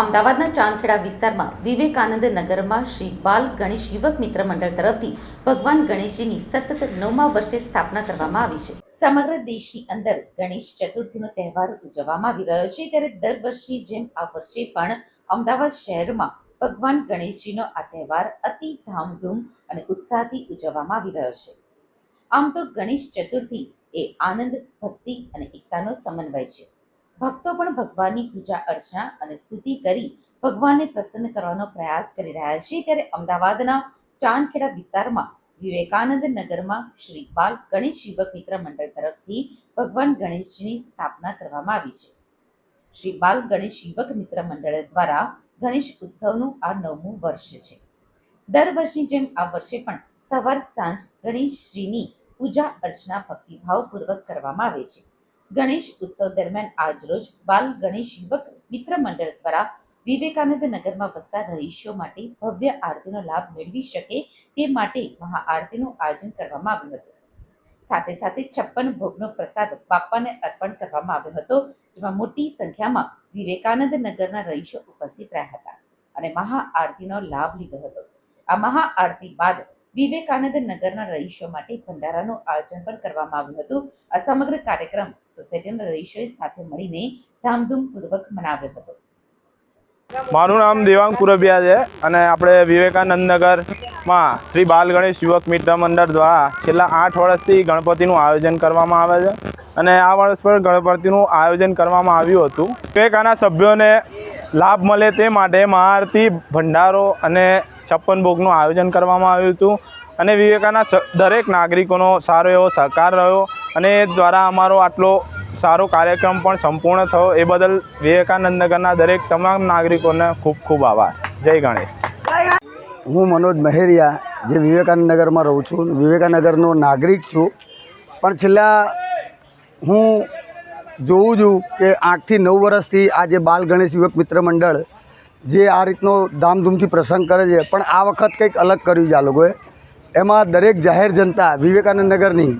અમદાવાદના ચાંદખેડા વિસ્તારમાં વિવેકાનંદ નગરમાં શ્રી બાલ ગણેશ યુવક મિત્ર મંડળ તરફથી ભગવાન ગણેશજીની સતત નવમા વર્ષે સ્થાપના કરવામાં આવી છે. સમગ્ર દેશની અંદર ગણેશ ચતુર્થીનો તહેવાર ઉજવવામાં આવી રહ્યો છે. ત્યારે દર વર્ષની જેમ આ વર્ષે પણ અમદાવાદ શહેરમાં ભગવાન ગણેશજીનો આ તહેવાર અતિ ધામધૂમ અને ઉત્સાહથી ઉજવવામાં આવી રહ્યો છે. આમ તો ગણેશ ચતુર્થી એ આનંદ, ભક્તિ અને એકતાનો સમન્વય છે. ભક્તો પણ ભગવાનની પૂજા, અર્ચના અને સ્તુતિ કરી ભગવાનને પ્રસન્ન કરવાનો પ્રયાસ કરી રહ્યા છે. ત્યારે અમદાવાદના ચાંદખેડા વિસ્તારમાં વિવેકાનંદ નગરમાં શ્રી બાલ ગણેશ યુવક મિત્ર મંડળ તરફથી ભગવાન ગણેશની સ્થાપના કરવામાં આવી છે. શ્રી બાલ ગણેશ યુવક મિત્ર મંડળ દ્વારા ગણેશ ઉત્સવનું આ નવમું વર્ષ છે. દર વર્ષની જેમ આ વર્ષે પણ સવાર સાંજ ગણેશજીની પૂજા, અર્ચના ભક્તિભાવપૂર્વક કરવામાં આવે છે. ગણેશ ઉત્સવ દરમિયાન આજરોજ બાલ ગણેશ યુવક મિત્ર મંડળ દ્વારા વિવેકાનંદ નગરમાં વસતા રહીશો માટે ભવ્ય આરતીનો લાભ મેળવી શકે તે માટે મહાઆરતીનું આયોજન કરવામાં આવ્યું હતું. સાથે સાથે છપ્પન ભોગનો પ્રસાદ બાપાને અર્પણ કરવામાં આવ્યો હતો, જેમાં મોટી સંખ્યામાં વિવેકાનંદ નગરના રહીશો ઉપસ્થિત રહ્યા હતા અને મહાઆરતીનો લાભ લીધો હતો. આ મહાઆરતી બાદ વિવેકાનંદ નગરના રહીશો માટે ભંડારાનું આયોજન પણ કરવામાં આવ્યું હતું. આ સમગ્ર કાર્યક્રમ સોસાયટીના રહીશોએ સાથે મળીને ધામધૂમપૂર્વક મનાવ્યો હતો. મારું નામ દેવાંગ પુરબિયા છે અને આપણે વિવેકાનંદ નગરમાં શ્રી બાલ ગણેશ યુવક મિત્ર મંડળ દ્વારા છેલ્લા આઠ વર્ષથી ગણપતિનું આયોજન કરવામાં આવે છે. અને આ વર્ષ પર ગણપતિનું આયોજન કરવામાં આવ્યું હતું. વિવેકાના સભ્યોને લાભ મળે તે માટે મહાઆરતી ભંડારો અને છપ્પન ભોગનું આયોજન કરવામાં આવ્યું હતું. અને વિવેકાના દરેક નાગરિકોનો સારો એવો સહકાર રહ્યો અને એ દ્વારા અમારો આટલો સારો કાર્યક્રમ પણ સંપૂર્ણ થયો. એ બદલ વિવેકાનંદ નગરના દરેક તમામ નાગરિકોને ખૂબ ખૂબ આભાર. જય ગણેશ. હું મનોજ મહેરિયા, જે વિવેકાનંદ નગરમાં રહું છું. વિવેકાનગરનો નાગરિક છું. પણ છેલ્લા હું જોઉં છું કે આઠથી નવ વર્ષથી આ જે બાલ ગણેશ યુવક મિત્ર મંડળ જે આ રીતનો ધામધૂમથી પ્રસંગ કરે છે, પણ આ વખત કંઈક અલગ કર્યું છે આ લોકોએ. એમાં દરેક જાહેર જનતા વિવેકાનંદ નગરની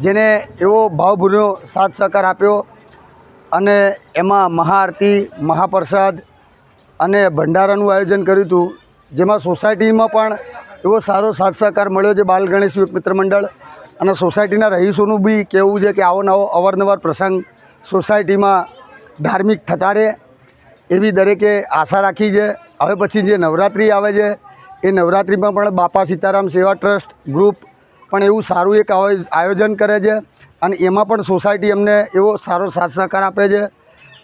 જેને એવો ભાવભૂર્યો સાથ સહકાર આપ્યો અને એમાં મહાઆરતી, મહાપ્રસાદ અને ભંડારાનું આયોજન કર્યું હતું, જેમાં સોસાયટીમાં પણ એવો સારો સાથ સહકાર મળ્યો છે બાલ ગણેશ યુવક મિત્ર મંડળ. અને સોસાયટીના રહીશોનું બી કહેવું છે કે આવો નવો અવારનવાર પ્રસંગ સોસાયટીમાં ધાર્મિક થતા રહે, એવી દરેકે આશા રાખી છે. હવે પછી જે નવરાત્રિ આવે છે, એ નવરાત્રિમાં પણ બાપા સીતારામ સેવા ટ્રસ્ટ ગ્રુપ પણ એવું સારું એક આયો- આયોજન કરે છે અને એમાં પણ સોસાયટી અમને એવો સારો સાથ સહકાર આપે છે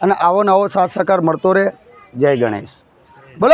અને આવો નવો સાથ સહકાર મળતો રહે. જય ગણેશ.